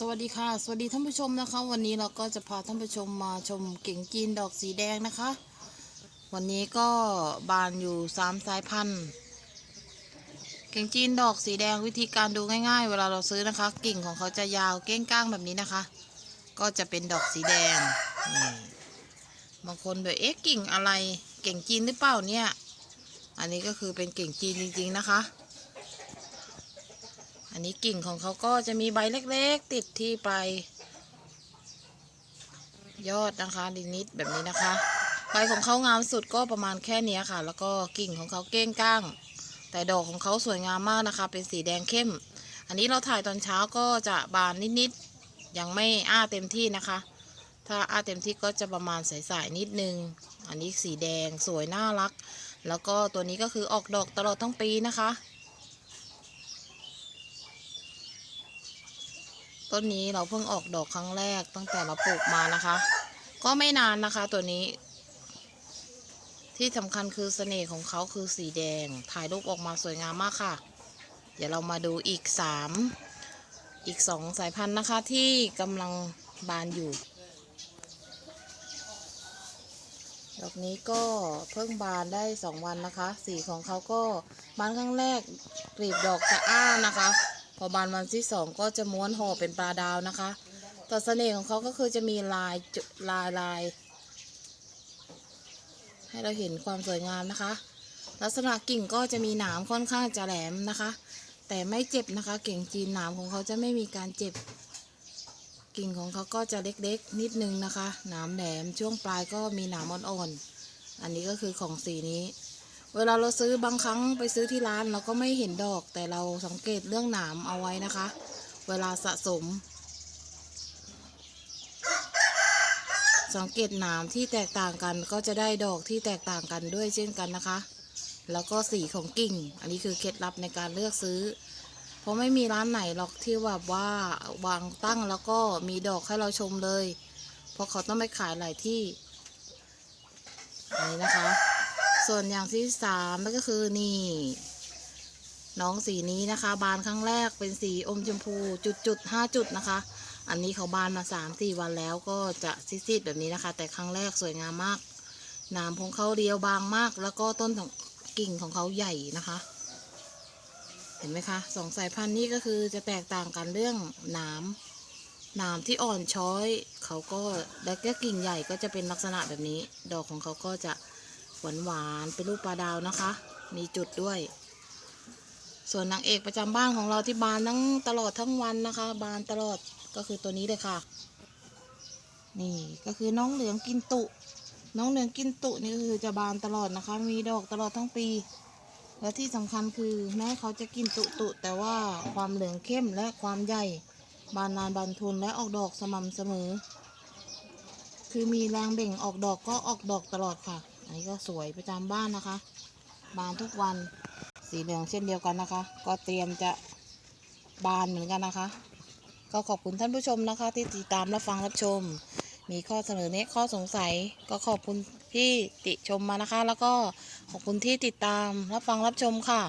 สวัสดีค่ะ สวัสดีท่านผู้ชมนะคะ วันนี้เราก็จะพาท่านผู้ชมมาชมเก่งจีนดอกสีแดงนะคะ วันนี้ก็บานอยู่สามสายพันธุ์ เก่งจีนดอกสีแดงวิธีการดูง่าย ๆ เวลาเราซื้อนะคะ กิ่งของเขาจะยาวเก้งก้างแบบนี้นะคะ ก็จะเป็นดอกสีแดงนี่บางคนแบบเอ๊ะกิ่งอะไรเก่งจีนหรือเปล่าเนี่ย อันนี้ก็คือเป็นเก่งจีนจริง ๆนะคะ อันนี้กิ่งของเขาก็จะมีใบเล็กๆ ติดที่ปลายยอดนะคะนิดๆแบบนี้นะคะ ใบของเขางามสุดก็ประมาณแค่นี้ค่ะ แล้วก็กิ่งของเขาเก้งก้าง แต่ดอกของเขาสวยงามมากนะคะ เป็นสีแดงเข้ม อันนี้เราถ่ายตอนเช้าก็จะบานนิดๆ ยังไม่อ้าเต็มที่นะคะ ถ้าอ้าเต็มที่ก็จะประมาณใสๆนิดนึง อันนี้สีแดงสวยน่ารัก แล้วก็ตัวนี้ก็คือออกดอกตลอดทั้งปีนะคะ ต้นนี้เราเพิ่งออกดอกครั้งแรกตั้งแต่เราปลูกมานะคะ ก็ไม่นานนะคะตัวนี้ ที่สำคัญคือเสน่ห์ของเขาคือสีแดง ถ่ายรูปออกมาสวยงามมากค่ะ เดี๋ยวเรามาดูอีกสามอีกสองสายพันธุ์นะคะที่กำลังบานอยู่ ดอกนี้ก็เพิ่งบานได้สองวันนะคะ สีของเขาก็บานครั้งแรกกลีบดอกจะอ้านะคะ พอบานวันที่สองก็จะม้วนห่อเป็นปลาดาวนะคะ แต่เสน่ห์ของเขาก็คือจะมีลายจุลายลาย ให้เราเห็นความสวยงามนะคะ ลักษณะกิ่งก็จะมีหนามค่อนข้างจะแหลมนะคะ แต่ไม่เจ็บนะคะ เก่งจีนหนามของเขาจะไม่มีการเจ็บ กิ่งของเขาก็จะเล็กๆ นิดนึงนะคะ หนามแหลมช่วงปลายก็มีหนามอ่อนๆอันนี้ก็คือของสีนี้ เวลาเราซื้อบางครั้งไปซื้อที่ร้านเราก็ไม่เห็นดอก แต่เราสังเกตเรื่องหนามเอาไว้นะคะ เวลาสะสม สังเกตหนามที่แตกต่างกันก็จะได้ดอกที่แตกต่างกันด้วยเช่นกันนะคะ แล้วก็สีของกิ่ง อันนี้คือเคล็ดลับในการเลือกซื้อ เพราะไม่มีร้านไหนหรอกที่แบบว่าวางตั้งแล้วก็มีดอกให้เราชมเลย เพราะเขาต้องไปขายหลายที่อันนี้นะคะ ส่วนอย่างที่สามนั่นก็คือนี่น้องสีนี้นะคะ บานครั้งแรกเป็นสีอมชมพูจุดจุดห้าจุดนะคะ อันนี้เขาบานมาสามสี่วันแล้วก็จะซีดๆแบบนี้นะคะ แต่ครั้งแรกสวยงามมากหนามของเขาเรียวบางมาก แล้วก็ต้นของกิ่งของเขาใหญ่นะคะ เห็นไหมคะสองสายพันธุ์นี้ก็คือจะแตกต่างกันเรื่องหนามหนามที่อ่อนช้อยเขาก็แล้วก็กิ่งใหญ่ก็จะเป็นลักษณะแบบนี้ ดอกของเขาก็จะ หวานหวานๆเป็นรูปปลาดาวนะคะ มีจุดด้วย ส่วนนางเอกประจำบ้านของเราที่บานทั้งตลอดทั้งวันนะคะ บานตลอดก็คือตัวนี้เลยค่ะ นี่ก็คือน้องเหลืองกินตุ น้องเหลืองกินตุนี่ก็คือจะบานตลอดนะคะ มีดอกตลอดทั้งปี และที่สำคัญคือแม้เขาจะกินตุตุแต่ว่าความเหลืองเข้มและความใหญ่บานนานบานทนและออกดอกสม่ำเสมอ คือมีแรงเบ่งออกดอกก็ออกดอกตลอดค่ะ อันนี้ก็สวยประจำบ้านนะคะ บานทุกวันสีเหลืองเช่นเดียวกันนะคะ ก็เตรียมจะบานเหมือนกันนะคะ ก็ขอบคุณท่านผู้ชมนะคะ ที่ติดตามรับฟังรับชม มีข้อเสนอแนะข้อสงสัย ก็ขอบคุณที่ติชมมานะคะ แล้วก็ขอบคุณที่ติดตามรับฟังรับชมค่ะ